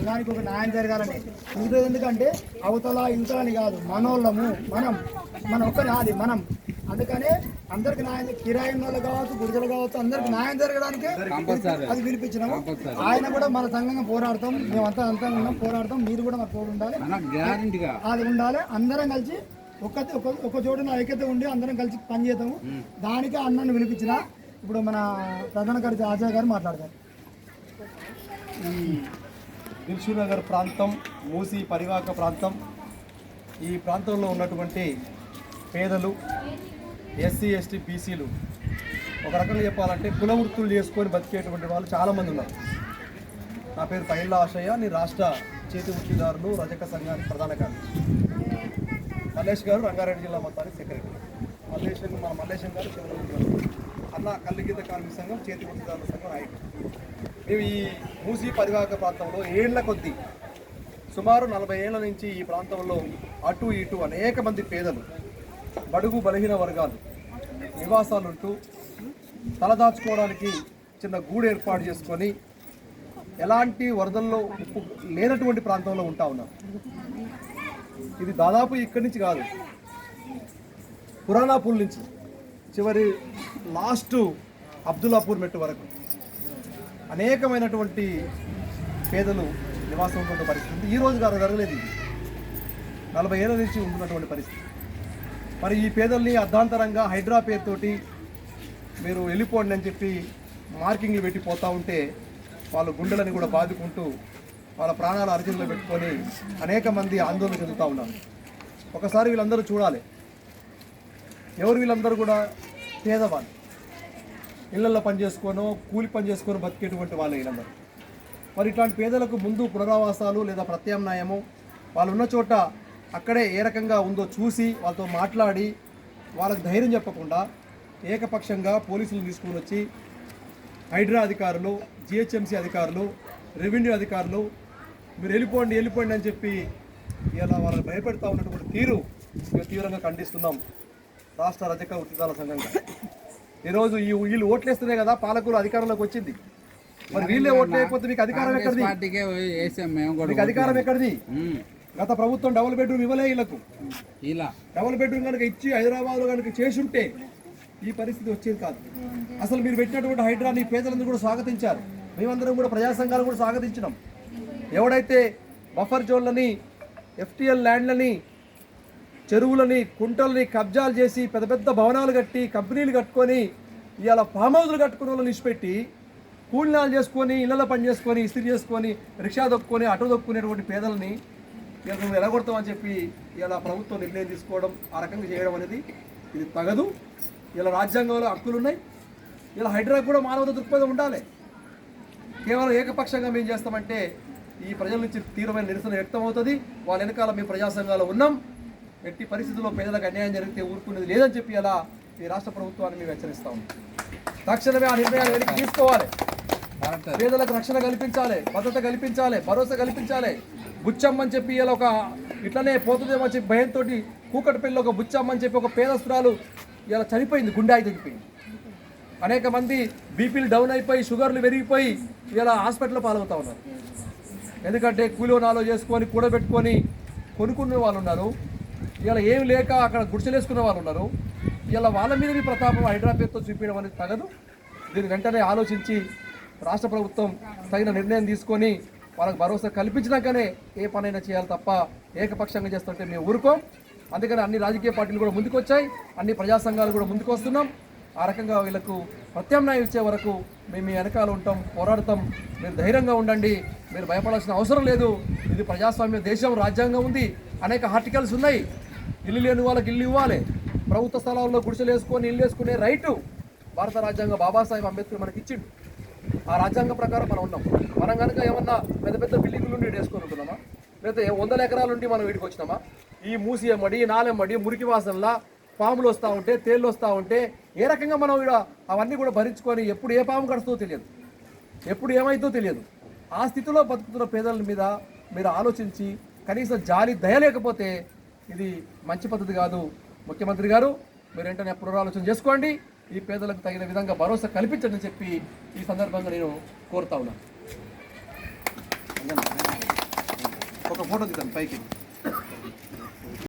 సంఘానికి ఒక న్యాయం జరగాలని. ఇంకోటి ఎందుకంటే అవతల ఇంతలని కాదు మనోళ్ళము మనం మన ఒక్క నాది మనం. అందుకనే అందరికి న్యాయం కిరాయి వాళ్ళు కావచ్చు గుడిజలు కావచ్చు అందరికి న్యాయం జరగడానికి అది పిలిపించినాము ఆయన కూడా మన సంఘంగా పోరాడతాం మేమంతా అంతా ఉన్నాం పోరాడతాం మీరు కూడా మాకు తోడు ఉండాలి. అది ఉండాలి. అందరం కలిసి ఒక ఒక ఒక చోటున ఐక్యత ఉండి అందరం కలిసి పనిచేద్దాము. దానికి అన్నను వినిపించిన. ఇప్పుడు మన ప్రధాన కార్యదర్శి ఆచార్య గారు మాట్లాడతారు. దిల్షునగర్ ప్రాంతం మూసి పరివాక ప్రాంతం. ఈ ప్రాంతంలో ఉన్నటువంటి పేదలు ఎస్సీ ఎస్టీ బీసీలు ఒక రకంగా చెప్పాలంటే కుల వృత్తులు చేసుకొని బతికేటువంటి వాళ్ళు చాలామంది ఉన్నారు. నా పేరు పైళ్ళ ఆశయ్య నేను రాష్ట్ర చేతి వృత్తిదారులు రజక సంఘానికి ప్రధాన కార్యదర్శి. మల్లేష్ గారు రంగారెడ్డి జిల్లా మొత్తానికి సెక్రటరీ. మల్లేశం మన మల్లేశం గారు చంద్రబాబు గారు అన్న కల్లిగీత కార్మిక సంఘం చేతి వృత్తిదారుల సంఘం నాయకుడు మేము ఈ మూసీ పరివాహక ప్రాంతంలో ఏళ్ళ కొద్దీ సుమారు నలభై ఏళ్ళ నుంచి ఈ ప్రాంతంలో అటు ఇటు అనేక మంది పేదలు బడుగు బలహీన వర్గాలు నివాసాలుంటూ తలదాచుకోవడానికి చిన్న గూడు ఏర్పాటు చేసుకొని ఎలాంటి వరదల్లో ఉప్పు లేనటువంటి ప్రాంతంలో ఉంటా ఉన్నారు. ఇది దాదాపు ఇక్కడి నుంచి కాదు పురాణాపూర్ నుంచి చివరి లాస్ట్ అబ్దుల్లాపూర్ మెట్టు వరకు. అనేకమైనటువంటి పేదలు నివాసం ఉన్నటువంటి పరిస్థితి. ఈ రోజు గారు జరగలేదు ఇది. నలభై ఏళ్ళ నుంచి ఉంటున్నటువంటి పరిస్థితి. మరి ఈ పేదల్ని అర్ధాంతరంగా హైడ్రా పేరుతోటి మీరు వెళ్ళిపోండి అని చెప్పి మార్కింగ్లు పెట్టిపోతూ ఉంటే వాళ్ళ గుండెలని కూడా బాదుకుంటూ వాళ్ళ ప్రాణాల అర్జునలో పెట్టుకొని అనేక మంది ఆందోళన చెందుతూ ఉన్నారు. ఒకసారి వీళ్ళందరూ చూడాలి. ఎవరు వీళ్ళందరూ కూడా పేదవాళ్ళు? ఇళ్ళలో పని చేసుకోనో కూలి పని చేసుకొని బతికేటువంటి వాళ్ళు వీళ్ళందరూ మరి ఇట్లాంటి పేదలకు ముందు పునరావాసాలు లేదా ప్రత్యామ్నాయము వాళ్ళు ఉన్న చోట అక్కడే ఏ రకంగా ఉందో చూసి వాళ్ళతో మాట్లాడి వాళ్ళకు ధైర్యం చెప్పకుండా ఏకపక్షంగా పోలీసులు తీసుకుని వచ్చి హైడ్రా అధికారులు జిహెచ్ఎంసీ అధికారులు రెవెన్యూ అధికారులు మీరు వెళ్ళిపోండి వెళ్ళిపోండి అని చెప్పి ఇలా వాళ్ళని భయపెడతా ఉన్నటువంటి తీరు మేము తీవ్రంగా ఖండిస్తున్నాం రాష్ట్ర రజక ఉత్తిదాల సంఘంగా. ఈరోజు ఈ వీళ్ళు ఓట్లేస్తేనే కదా పాలకులు అధికారంలోకి వచ్చింది. మరి వీళ్ళే ఓట్లు లేకపోతే మీకు అధికారం ఎక్కడిది? అధికారం ఎక్కడిది. గత ప్రభుత్వం డబుల్ బెడ్రూమ్ ఇవ్వలే వీళ్ళకు. ఇలా. డబుల్ బెడ్రూమ్ కనుక ఇచ్చి హైదరాబాద్లో కనుక చేసుంటే ఈ పరిస్థితి వచ్చేది కాదు. అసలు మీరు పెట్టినటువంటి హైడ్రాని పేదలందరూ కూడా స్వాగతించారు. మేమందరం కూడా ప్రజా సంఘాలు కూడా స్వాగతించినాం. ఎవడైతే బఫర్ జోన్లని ఎఫ్టిఎల్ ల్యాండ్లని చెరువులని కుంటల్ని కబ్జాలు చేసి పెద్ద పెద్ద భవనాలు కట్టి కంపెనీలు కట్టుకొని ఇవాళ ఫామ్ హౌస్లు కట్టుకున్న వాళ్ళు ఇచ్చిపెట్టి కూలినాలు చేసుకొని ఇళ్ళలో పని చేసుకొని ఇస్త్రీ చేసుకొని రిక్షా దొక్కుని ఆటో దొక్కునేటువంటి పేదలని ఇక నువ్వు ఎలగొడతామని చెప్పి ఇలా ప్రభుత్వం నిర్ణయం తీసుకోవడం ఆ రకంగా చేయడం అనేది ఇది తగదు. ఇలా రాజ్యాంగంలో హక్కులు ఉన్నాయి ఇలా హైడ్రా కూడా మానవత దృక్పథం ఉండాలి. కేవలం ఏకపక్షంగా మేము చేస్తామంటే ఈ ప్రజల నుంచి తీవ్రమైన నిరసన వ్యక్తం అవుతుంది వాళ్ళ వెనకాల మేము ప్రజాసంఘాలు ఉన్నాం. ఎట్టి పరిస్థితుల్లో పేదలకు అన్యాయం జరిగితే ఊరుకునేది లేదని చెప్పి అలా ఈ రాష్ట్ర ప్రభుత్వాన్ని మేము హెచ్చరిస్తాం. తక్షణమే ఆ నిర్ణయాలు వెనక్కి తీసుకోవాలి. పేదలకు రక్షణ కల్పించాలి భద్రత కల్పించాలి భరోసా కల్పించాలి. బుచ్చమ్మని చెప్పి ఇలా ఒక ఇట్లనే పోతుందేమో చెప్పి భయంతో కూకటిపల్లి ఒక బుచ్చమ్మని చెప్పి ఒక పేదస్తురాలు ఇలా చనిపోయింది గుండాయి ఆగి చనిపోయింది. అనేక మంది బీపీలు డౌన్ అయిపోయి షుగర్లు పెరిగిపోయి ఇలా హాస్పిటల్లో పాల్గొతా ఉన్నారు. ఎందుకంటే కూలో నాలో చేసుకొని కూడబెట్టుకొని కొనుక్కునే వాళ్ళు ఉన్నారు. ఇలా ఏం లేక అక్కడ గుడిసెలేసుకునే వాళ్ళు ఉన్నారు. ఇలా వాళ్ళ మీద మీ ప్రతాపం హైదరాబాద్తో చూపించడం అనేది తగదు. దీని వెంటనే ఆలోచించి రాష్ట్ర ప్రభుత్వం తగిన నిర్ణయం తీసుకొని వాళ్ళకి భరోసా కల్పించినాకనే ఏ పనైనా చేయాలి తప్ప ఏకపక్షంగా చేస్తుంటే మేము ఊరుకోం. అందుకని అన్ని రాజకీయ పార్టీలు కూడా ముందుకొచ్చాయి. అన్ని ప్రజా సంఘాలు కూడా ముందుకు వస్తున్నాం ఆ రకంగా వీళ్ళకు ప్రత్యామ్నాయం ఇచ్చే వరకు మేము మీ వెనకాల ఉంటాం పోరాడతాం. మీరు ధైర్యంగా ఉండండి. మీరు భయపడాల్సిన అవసరం లేదు. ఇది ప్రజాస్వామ్య దేశం రాజ్యాంగం ఉంది. అనేక ఆర్టికల్స్ ఉన్నాయి. ఇల్లు లేని వాళ్ళకి ఇల్లు ఇవ్వాలి. ప్రభుత్వ స్థలాల్లో గుడిసెలు వేసుకొని ఇల్లు వేసుకునే రైటు భారత రాజ్యాంగ బాబాసాహెబ్ అంబేద్కర్ మనకి ఇచ్చిండు. ఆ రాజ్యాంగం ప్రకారం మనం ఉన్నాం. మనం కనుక ఏమన్నా పెద్ద పెద్ద బిల్డింగులు నుండి వేసుకొని ఉంటున్నామా? లేదా వందల ఎకరాల నుండి మనం వీడికి వచ్చినామా? ఈ మూసియమ్మడి నాలెమ్మడి మురికి వాసనలా పాములు వస్తూ ఉంటే తేళ్ళు వస్తూ ఉంటే ఏ రకంగా మనం ఇక్కడ అవన్నీ కూడా భరించుకొని ఎప్పుడు ఏ పాము కడుస్తో తెలియదు. ఎప్పుడు ఏమైందో తెలియదు. ఆ స్థితిలో బతుకుతున్న పేదల మీద మీరు ఆలోచించి కనీసం జాలి దయ లేకపోతే ఇది మంచి పద్ధతి కాదు. ముఖ్యమంత్రి గారు మీరు వెంటనే పునరాలోచన చేసుకోండి. ఈ పేదలకు తగిన విధంగా భరోసా కల్పించండి చెప్పి ఈ సందర్భంగా నేను కోరుతా ఉన్నాను. ఒక ఫోటో తీద్దాం పైకి.